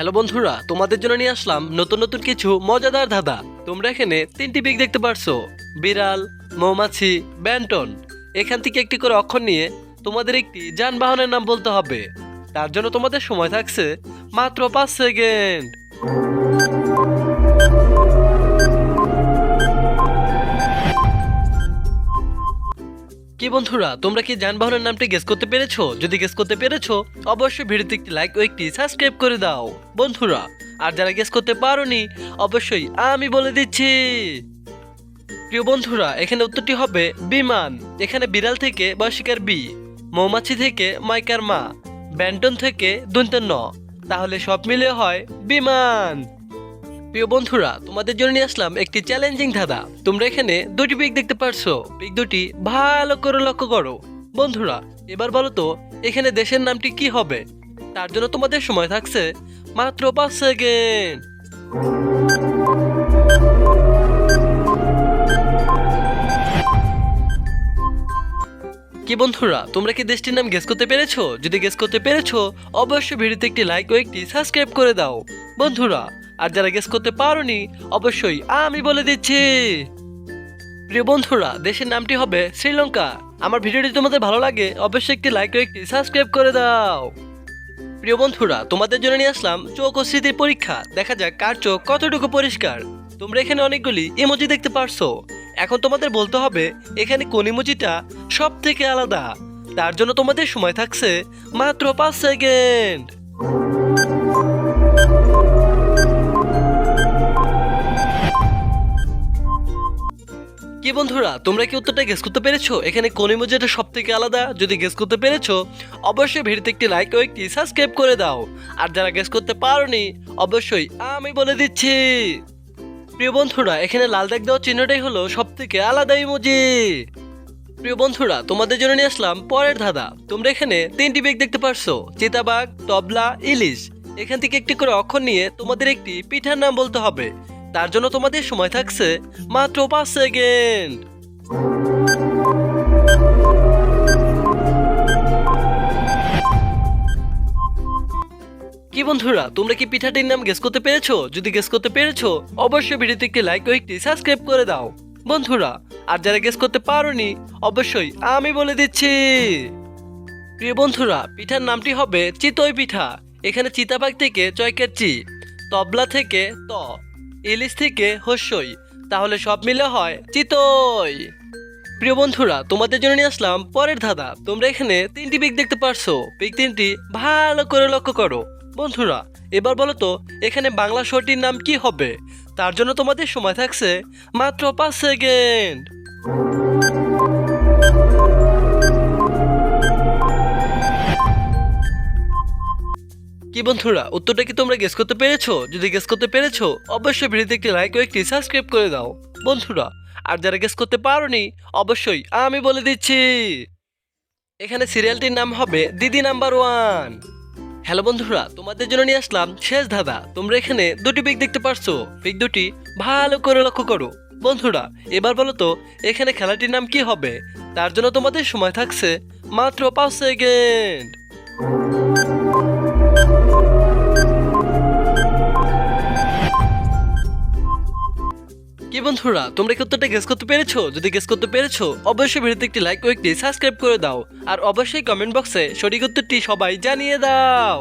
Hello বন্ধুরা, তোমাদের জন্য নিয়ে আসলাম নতুন নতুন কিছু মজাদার ধাঁধা। তোমরা এখানে তিনটি বিগ দেখতে পারছ। বিড়াল, মৌমাছি, ব্যান্টন। এখান থেকে একটি করে অক্ষর নিয়ে তোমাদের একটি যানবাহনের নাম বলতে হবে। তার জন্য তোমাদের সময় থাকছে মাত্র পাঁচ সেকেন্ড। কি বন্ধুরা, তোমরা কি যানবাহনের নামটি গেস করতে পেরেছ? যদি গেস করতে পেরেছ, অবশ্যই ভিডিওতে একটি লাইক ও একটি সাবস্ক্রাইব করে দাও। বন্ধুরা, আর যারা গেস করতে পারোনি, অবশ্যই আমি বলে দিচ্ছি। প্রিয় বন্ধুরা, এখানে উত্তরটি হবে বিমান। এখানে বিড়াল থেকে বয়সিকার বি, মৌমাছি থেকে মাইকার মা, ব্যান্টন থেকে দন্তের ন। তাহলে সব মিলে হয় বিমান। প্রিয় বন্ধুরা, তোমাদের জন্য নিয়ে আসলাম একটি চ্যালেঞ্জিং ধাঁধা। তোমরা এখানে দুটি পিক দেখতে পারছ। পিক দুটি ভালো করে লক্ষ্য করো। বন্ধুরা, এবার বলো তো, এখানে দেশের নামটি কি হবে? তার জন্য তোমাদের সময় থাকছে মাত্র পাঁচ সেকেন্ড কি বন্ধুরা, তোমরা কি দেশটির নাম গেস করতে পেরেছ? যদি গেস করতে পেরেছ, অবশ্যই ভিডিওতে একটি লাইক ও একটি সাবস্ক্রাইব করে দাও। বন্ধুরা আর যারা গেস করতে পারোনি, অবশ্যই আমি বলে দিচ্ছি। প্রিয় বন্ধুরা, দেশের নামটি হবে শ্রীলঙ্কা। আমার ভিডিওটি তোমাদের ভালো লাগে, অবশ্যই একটি লাইক ও একটি সাবস্ক্রাইব করে দাও। প্রিয় বন্ধুরা, তোমাদের জন্য নিয়ে আসলাম চোখ ও স্মৃতির পরীক্ষা। দেখা যাক কার চোখ কতটুকু পরিষ্কার। তোমরা এখানে অনেকগুলি ইমোজি দেখতে পারছ। এখন তোমাদের বলতে হবে, এখানে কোন ইমোজিটা সব থেকে আলাদা? তার জন্য তোমাদের সময় থাকছে মাত্র পাঁচ সেকেন্ড কি বন্ধুরা, তোমরা কি উত্তরটা গেস করতে পেরেছ? এখানে কোন ইমোজিটা সব থেকে আলাদা? যদি গেস করতে পেরেছ, অবশ্যই ভিডিওতে একটি লাইক ও একটি সাবস্ক্রাইব করে দাও। আর যারা গেস করতে পারোনি, অবশ্যই আমি বলে দিচ্ছি। প্রিয় বন্ধুরা, এখানে লাল দাগ দেওয়া চিহ্নটাই হলো সব থেকে আলাদা ইমোজি প্রিয় বন্ধুরা, তোমাদের জন্য নিয়ে আসলাম পরের ধাঁধা। তোমরা এখানে তিনটি বেগ দেখতে পারছ, চিতাবাঘ, তবলা, ইলিশ। এখান থেকে একটি করে অক্ষর নিয়ে তোমাদের একটি পিঠার নাম বলতে হবে। তার জন্য তোমাদের সময় থাকছে মাত্র পাঁচ সেকেন্ড। কি বন্ধুরা, তোমরা কি পিঠাটির নাম গেস করতে পেরেছ? যদি গেস করতে পেরেছ, অবশ্যই ভিডিওতে একটি লাইক ও একটি সাবস্ক্রাইব করে দাও। বন্ধুরা, আর যারা গেস করতে পারোনি, অবশ্যই আমি বলে দিচ্ছি। প্রিয় বন্ধুরা, পিঠার নামটি হবে চিতই পিঠা। এখানে চিতাবাগ থেকে চয়কের চি তবলা থেকে ত। ইলিশ থেকে হস্যই, তাহলে সব মিলে হয় চিতই। প্রিয় বন্ধুরা, তোমাদের জন্য নিয়ে আসলাম পরের ধাঁধা। তোমরা এখানে তিনটি পিক দেখতে পারছ। পিক তিনটি ভালো করে লক্ষ্য করো। বন্ধুরা, এবার বলো তো, এখানে বাংলা শোটির নাম কি হবে? তার জন্য তোমাদের সময় থাকছে মাত্র পাঁচ সেকেন্ড। কি বন্ধুরা, উত্তরটা কি তোমরা গেস করতে পেরেছ? যদি গেস করতে পেরেছ, অবশ্যই ভিডিওতে একটি লাইক ও একটি সাবস্ক্রাইব করে দাও। বন্ধুরা, আর যারা গেস করতে পারোনি, অবশ্যই আমি বলে দিচ্ছি। এখানে সিরিয়ালটির নাম হবে দিদি নাম্বার ওয়ান। হ্যালো বন্ধুরা, তোমাদের জন্য নিয়ে আসলাম শেষ ধাঁধা। তোমরা এখানে দুটি পিক দেখতে পারছ। পিক দুটি ভালো করে লক্ষ্য করো। বন্ধুরা, এবার বলো তো, এখানে খেলাটির নাম কি হবে? তার জন্য তোমাদের সময় থাকছে মাত্র পাঁচ সেকেন্ড। বন্ধুরা, তোমরা কি উত্তরটা গেস করতে পেরেছ? যদি গেস করতে পেরেছ, অবশ্যই ভিডিওতে একটি লাইক ও একটি সাবস্ক্রাইব করে দাও। আর অবশ্যই কমেন্ট বক্সে সঠিক উত্তরটি সবাই জানিয়ে দাও।